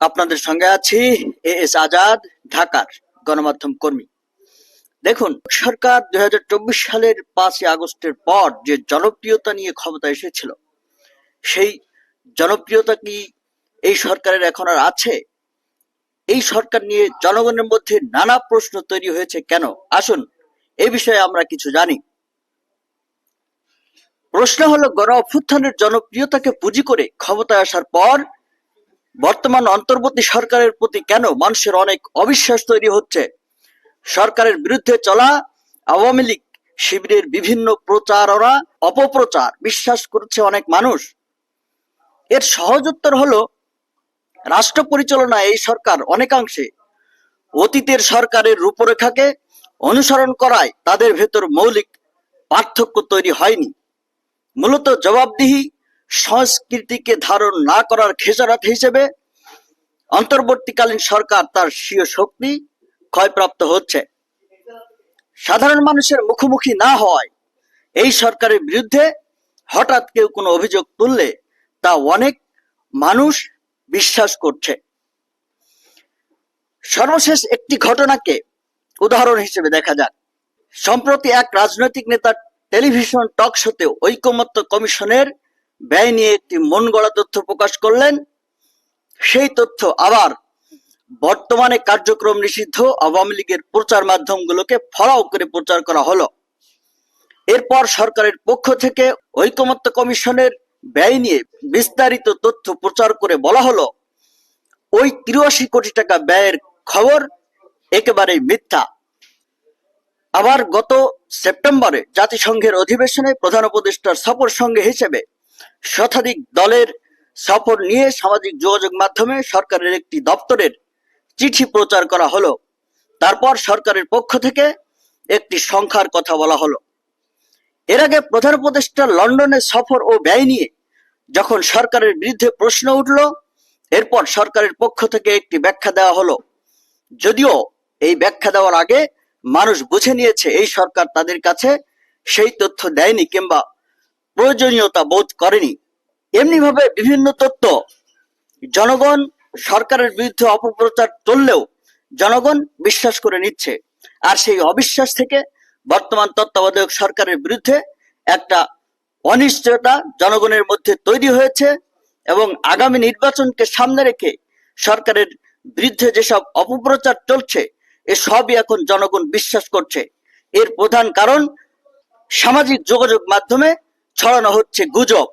আপনাদের সঙ্গে আছি এ এস আজাদ, ঢাকার গণমাধ্যম কর্মী। দেখুন, সরকার দুই সালের পাঁচই আগস্টের পর যে জনপ্রিয়তা নিয়ে ক্ষমতা এসেছিল, সেই জনপ্রিয়তা কি এই সরকারের এখন আর আছে? এই সরকার নিয়ে জনগণের মধ্যে নানা প্রশ্ন তৈরি হয়েছে কেন? আসুন, এ বিষয়ে আমরা কিছু জানি। প্রশ্ন হলো, গণ অভ্যুত্থানের জনপ্রিয়তাকে পুঁজি করে ক্ষমতায় আসার পর বর্তমান অন্তর্বর্তী সরকারের প্রতি কেন মানুষের অনেক অবিশ্বাস তৈরি হচ্ছে? সরকারের বিরুদ্ধে চলা আওয়ামী লীগ শিবিরের বিভিন্ন প্রচারণা অপপ্রচার। বিশ্বাস করছে অনেক মানুষ। এর সহজ উত্তর হলো, রাষ্ট্র পরিচালনায় এই সরকার অনেকাংশে। অতীতের সরকারের রূপরেখাকে অনুসরণ করায় তাদের ভেতর মৌলিক পার্থক্য তৈরি হয়নি। মূলত জবাবদিহি সংস্কৃতিকে ধারণ না করার খেসারত হিসেবে অন্তর্বর্তীকালীন সরকার তার স্বীয় শক্তি ক্ষয়প্রাপ্ত হচ্ছে। সাধারণ মানুষের মুখোমুখি না হওয়ায় এই সরকারের বিরুদ্ধে হঠাৎ কেউ কোনো অভিযোগ তুললে তা অনেক মানুষ বিশ্বাস করছে। সর্বশেষ একটি ঘটনাকে উদাহরণ হিসেবে দেখা যাক। সম্প্রতি এক রাজনৈতিক নেতা টেলিভিশন টক শোতে ঐকমত্য কমিশনের ব্যয় নিয়ে একটি মন গড়া তথ্য প্রকাশ করলেন। সেই তথ্য আবার বর্তমানে কার্যক্রম নিষিদ্ধ। আওয়ামী লীগের প্রচার মাধ্যমগুলোকে ফলাও করে প্রচার করা হলো। এরপর সরকারের পক্ষ থেকে ঐকমত্য কমিশনের ব্যয় নিয়ে বিস্তারিত তথ্য প্রচার করে বলা হলো। ওই তিরাশি কোটি টাকা ব্যয়ের খবর একেবারেই মিথ্যা। আবার গত সেপ্টেম্বরে জাতিসংঘের অধিবেশনে প্রধান উপদেষ্টার সফর সঙ্গে হিসেবে শতাধিক দলের সফর নিয়ে সামাজিক যোগাযোগ মাধ্যমে সরকারের একটি দপ্তরের চিঠি প্রচার করা হলো। তারপর সরকারের পক্ষ থেকে একটি সংখ্যার কথা বলা হলো। এর আগে প্রধান উপদেষ্টা লন্ডনে সফর ও ব্যয় নিয়ে যখন সরকারের বিরুদ্ধে প্রশ্ন উঠল, এরপর সরকারের পক্ষ থেকে একটি ব্যাখ্যা দেওয়া হলো। যদিও এই ব্যাখ্যা দেওয়ার আগে মানুষ বুঝে নিয়েছে এই সরকার তাদের কাছে সেই তথ্য দেয়নি কিংবা প্রয়োজনীয়তা বোধ করেনি। এমনিভাবে বিভিন্ন তথ্য জনগণ সরকারের বিরুদ্ধে অপপ্রচার চললেও জনগণ বিশ্বাস করে নিচ্ছে। আর সেই অবিশ্বাস থেকে বর্তমান তত্ত্বাবধায়ক সরকারের বিরুদ্ধে একটা অনিশ্চয়তা জনগণের মধ্যে তৈরি হয়েছে এবং আগামী নির্বাচনকে সামনে রেখে সরকারের বিরুদ্ধে যেসব অপপ্রচার চলছে, এ সবই এখন জনগণ বিশ্বাস করছে। এর প্রধান কারণ সামাজিক যোগাযোগ মাধ্যমে ছড়ানো হচ্ছে গুজব।